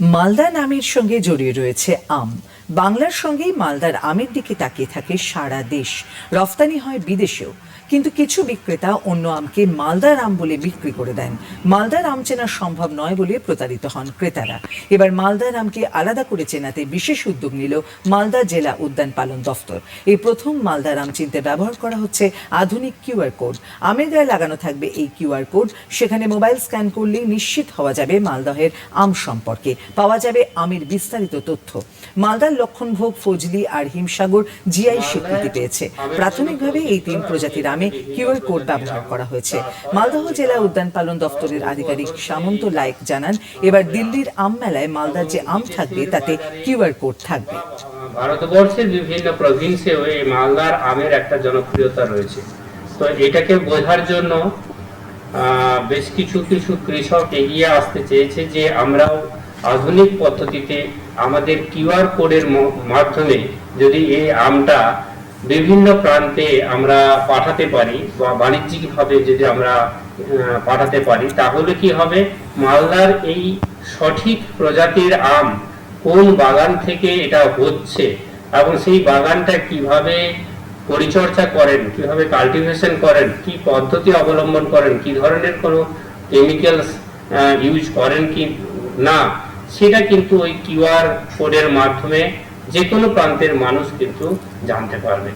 মালদা নামের সঙ্গে জড়িয়ে রয়েছে আম। বাংলার সঙ্গেই মালদার আমের দিকে তাকিয়ে থাকে সারা দেশ। রফতানি হয় বিদেশেও। কিন্তু কিছু বিক্রেতা অন্য আমকে মালদার আম বলে বিক্রি করে দেন। মালদার আম চেনা সম্ভব নয় বলে প্রতারিত হন ক্রেতারা। এবার মালদার আমকে আলাদা করে চেনাতে বিশেষ উদ্যোগ নিল মালদা জেলা উদ্যান পালন দফতর। এই প্রথম মালদার আম চিনতে ব্যবহার করা হচ্ছে আধুনিক কিউআর কোড। আমের গায়ে লাগানো থাকবে এই কিউআর কোড। সেখানে মোবাইল স্ক্যান করলেই নিশ্চিত হওয়া যাবে মালদহের আম সম্পর্কে। পাওয়া যাবে আমের বিস্তারিত তথ্য। মালদার লক্ষণভোগ ফজলি আর হিমসাগর জিআই স্বীকৃতি পেয়েছে। প্রাথমিকভাবে এই তিন প্রজাতির আমে কিউআর কোড ব্যবহার করা হয়েছে। মালদহ জেলা উদ্যান পালন দপ্তরের আধিকারিক সামন্ত লায়েক জানান এবার দিল্লির আম মেলায় মালদার যে আম থাকবে তাতে কিউআর কোড থাকবে। ভারতবর্ষের বিভিন্ন প্রভিন্সেও এই মালদার আমের একটা জনপ্রিয়তা রয়েছে। তো এটাকে বোঝার জন্য আহ, বেশ কিছু কিছু কৃষক এগিয়ে আসতে চেয়েছে যে আমরাও আধুনিক পদ্ধতিতে আমাদের কিউআর কোডের মাধ্যমে যদি এই আমটা বিভিন্ন প্রান্তে আমরা পাঠাতে পারি বা বাণিজ্যিকভাবে যদি আমরা পাঠাতে পারি, তাহলে কি হবে? মালদার এই সঠিক প্রজাতির আম কোন বাগান থেকে এটা হচ্ছে এবং সেই বাগানটা কীভাবে পরিচর্যা করেন, কীভাবে কাল্টিভেশন করেন, কি পদ্ধতি অবলম্বন করেন, কি ধরনের কোনো কেমিক্যালস ইউজ করেন কি না সেটা কিন্তু ওই কিউআর কোডের মাধ্যমে যে কোনো প্রান্তের মানুষ কিন্তু জানতে পারবে।